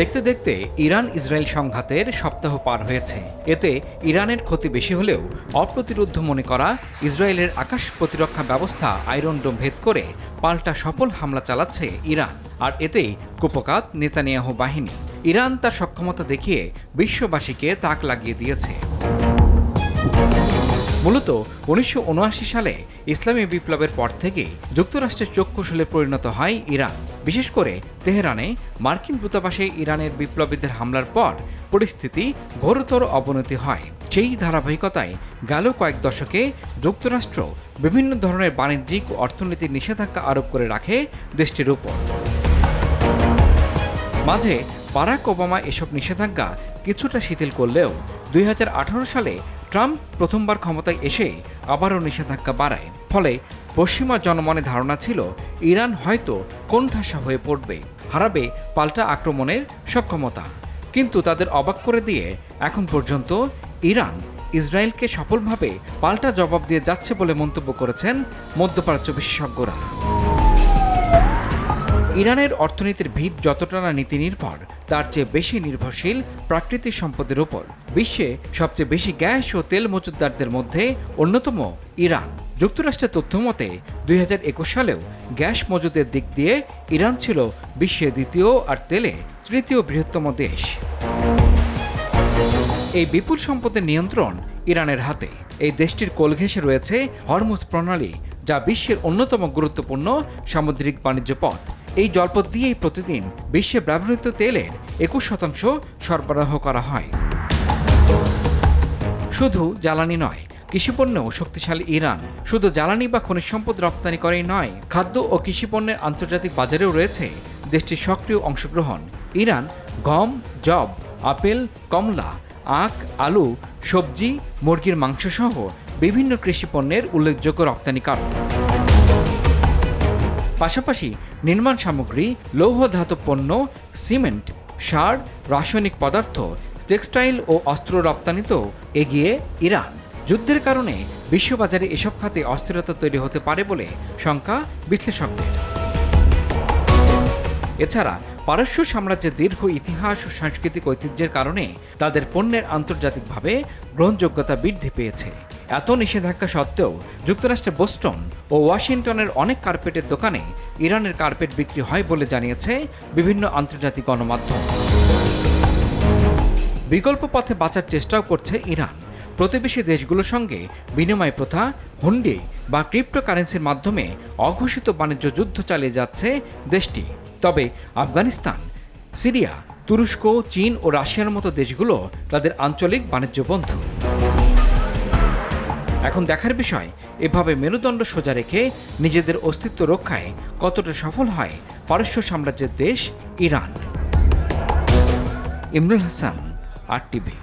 দেখতে দেখতে Iran Israel সংঘাতের সপ্তাহ পার হয়েছে। এতে ইরানের ক্ষতি বেশি হলেও অপ্রতিরোধ্য মনে করা ইসরায়েলের আকাশ প্রতিরক্ষা ব্যবস্থা আয়রন ডোম ভেদ করে পাল্টা সফল হামলা চালাচ্ছে ইরান। আর এতেই কুপকাত নেতানিয়াহু বাহিনী। ইরান তার সক্ষমতা দেখিয়ে বিশ্ববাসীকে তাক লাগিয়ে দিয়েছে। মূলত উনিশশো সালে ইসলামী বিপ্লবের পর থেকে যুক্তরাষ্ট্রের চক্ষুশূলে পরিণত হয় ইরান। বিশেষ করে তেহরানে মার্কিন দূতাবাসে ইরানের বিপ্লবীদের হামলার পর পরিস্থিতি ঘোরতর অবনতি হয়। সেই ধারাবাহিকতায় গেল কয়েক দশকে যুক্তরাষ্ট্র বিভিন্ন ধরনের বাণিজ্যিক ও অর্থনীতির নিষেধাজ্ঞা আরোপ করে রাখে দেশটির উপর। মাঝে বারাক ওবামা এসব নিষেধাজ্ঞা কিছুটা শিথিল করলেও দুই হাজার আঠারো সালে ট্রাম্প প্রথমবার ক্ষমতায় এসে আবারও নিষেধাজ্ঞা বাড়ায়। ফলে পশ্চিমা জনমনে ধারণা ছিল, ইরান হয়তো কোণঠাসা হয়ে পড়বে, হারাবে পাল্টা আক্রমণের সক্ষমতা। কিন্তু তাদের অবাক করে দিয়ে এখন পর্যন্ত ইরান ইসরায়েলকে সফলভাবে পাল্টা জবাব দিয়ে যাচ্ছে বলে মন্তব্য করেছেন মধ্যপ্রাচ্য বিশেষজ্ঞরা। ইরানের অর্থনীতির ভিত যতটা না নীতি নির্ভর তার চেয়ে বেশি নির্ভরশীল প্রাকৃতিক সম্পদের উপর। বিশ্বে সবচেয়ে বেশি গ্যাস ও তেল মজুতদারদের মধ্যে অন্যতম ইরান। যুক্তরাষ্ট্রের তথ্য মতে, দুই হাজার একুশ সালেও গ্যাস মজুদের দিক দিয়ে ইরান ছিল বিশ্বের দ্বিতীয় আর তেলে তৃতীয় বৃহত্তম দেশ। এই বিপুল সম্পদের নিয়ন্ত্রণ ইরানের হাতে। এই দেশটির কোল ঘেঁষে রয়েছে হরমুজ প্রণালী, যা বিশ্বের অন্যতম গুরুত্বপূর্ণ সামুদ্রিক বাণিজ্য পথ। এই জলপথ দিয়েই প্রতিদিন বিশ্বে ব্যবহৃত তেলের একুশ শতাংশ সরবরাহ করা হয়। শুধু জ্বালানি নয়, কৃষিপণ্যেও শক্তিশালী ইরান। শুধু জ্বালানি বা খনিজ সম্পদ রপ্তানি করেই নয়, খাদ্য ও কৃষিপণ্যের আন্তর্জাতিক বাজারেও রয়েছে দেশটির সক্রিয় অংশগ্রহণ। ইরান গম জব আপেল, কমলা, আখ, আলু, সবজি, মুরগির মাংস সহ বিভিন্ন কৃষিপণ্যের উল্লেখযোগ্য রপ্তানিকারক। পাশাপাশি নির্মাণ সামগ্রী লৌহ ধাতব পণ্য, সিমেন্ট, সার, রাসায়নিক পদার্থ, টেক্সটাইল ও অস্ত্র রপ্তানিতেও এগিয়ে ইরান। যুদ্ধের কারণে বিশ্ববাজারে এসব খাতে অস্থিরতা তৈরি হতে পারে বলে শঙ্কা বিশ্লেষকদের। এছাড়া পারস্য সাম্রাজ্যের দীর্ঘ ইতিহাস ও সাংস্কৃতিক ঐতিহ্যের কারণে তাদের পণ্যের আন্তর্জাতিকভাবে গ্রহণযোগ্যতা বৃদ্ধি পেয়েছে। এত নিষেধাজ্ঞা সত্ত্বেও যুক্তরাষ্ট্রের বোস্টন ও ওয়াশিংটনের অনেক কার্পেটের দোকানে ইরানের কার্পেট বিক্রি হয় বলে জানিয়েছে বিভিন্ন আন্তর্জাতিক গণমাধ্যম। বিকল্প পথে বাঁচার চেষ্টাও করছে ইরান। প্রতিবেশী দেশগুলোর সঙ্গে বিনিময় প্রথা, হুন্ডি বা ক্রিপ্টোকারেন্সির মাধ্যমে অঘোষিত বাণিজ্য যুদ্ধ চালিয়ে যাচ্ছে দেশটি। তবে আফগানিস্তান, সিরিয়া, তুরস্ক, চীন ও রাশিয়ার মতো দেশগুলো তাদের আঞ্চলিক বাণিজ্য বন্ধু। এখন দেখার বিষয়, এভাবে মেরুদণ্ড সোজা রেখে নিজেদের অস্তিত্ব রক্ষায় কতটা সফল হয় পারস্য সাম্রাজ্যের দেশ ইরান। ইমরুল হাসান, আর টিভি।